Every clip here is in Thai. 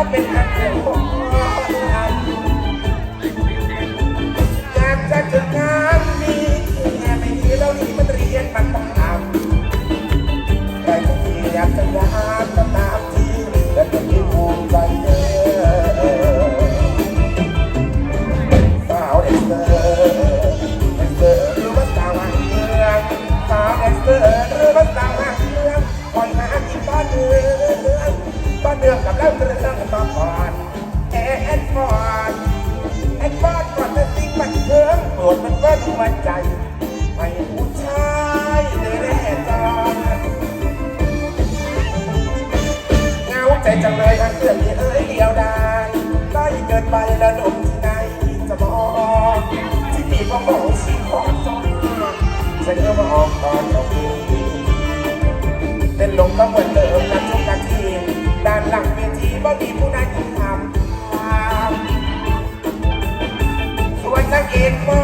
เทินมาเป็นนักเรียนของอยากจะถึงงานมีแค่ไม่ดีแล้วนี่มันเรียนมันต้องทำแต่ที่อยากจะยายก็ตาม กับเล่าเรื่องมาก่อนแอนฟอร์ดแอนฟอร์ดก่อนจะติ้งมันเชิงโปรดมันเบิ้ลมันใจให้ผู้ชายได้แน่จอนเงาใจจังเลยทั้งเพื่อนที่เอ้ยเดียวดายได้เกินไปแล้วหนุ่มที่ไหนจะบอกที่มีก็บอกสิ่งของจนฉันก็มาออกตอนเราคืเป็นลมก็เหมือนเดิมนักทุกนาทีานหลังเวทีบ่มีผู้ใดที่ทำส่วนนางเอกมอ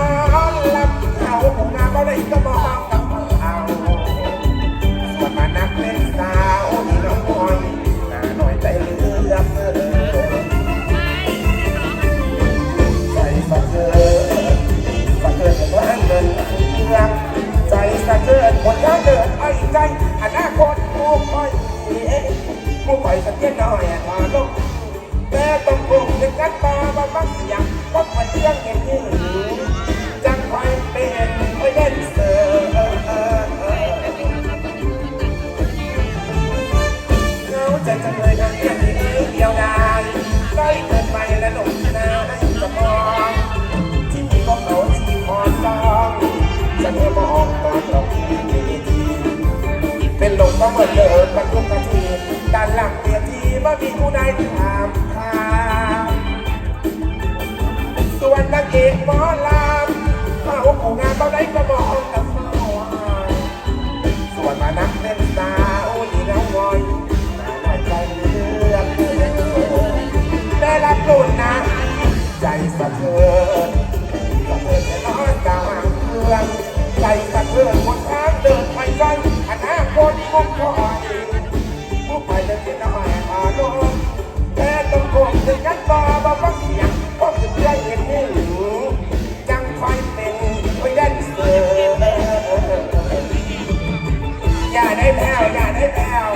นลำเขาผู้งามบ่ได้ก็มองกับเขาส่วนมานักเล่นสาวนี่น้องมอยหน้าหน่อยใจเลือเกินใจสะเทือนสะเทือนกับว่าเงินเมืองใจสะเทือนคนย่าเดินไอ้ใจอันาคตผู้คอย ผู้คอยสักเพียงน้อยพอลงแต่ต้องคงถึงกันต่อว่าบางอย่างก็มันเรื่องเห็นยืนจังคอยเป็นไอ้เล่นเสือเหงาใจจังเลยทั้งเรื่องที่เดียวดายใกล้เกินไปและหลงที่นาให้จะมองที่มีก็เขาที่คอนจองจะเมื่อมองตอนเราที่เวทีเป็นลมก็เหมือนเดิมกันทุกนาทีด้านหลัง เวทีไม่มีผู้ใดถามทางส่วนนางเอกหมอลำเขาผู้งานเบาได้ก็มองกับเขาส่วนมานักเล่นสาวนี่น้องอยหายใจเลือดได้รับรุ่นนะใจสะเทือนสะเทือนแต่น้อยกลางเมืองใจสะเทือนคนทางเดินไปใจอนาคตคงคอยผู้ไปเดินที่น้ ได้แผ่วอย่าได้แผ่ว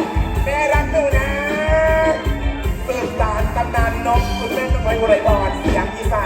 แม่รักหนูนะสืบสานตำนานนกคุณแม่ต้องไปอุไรบอดใจ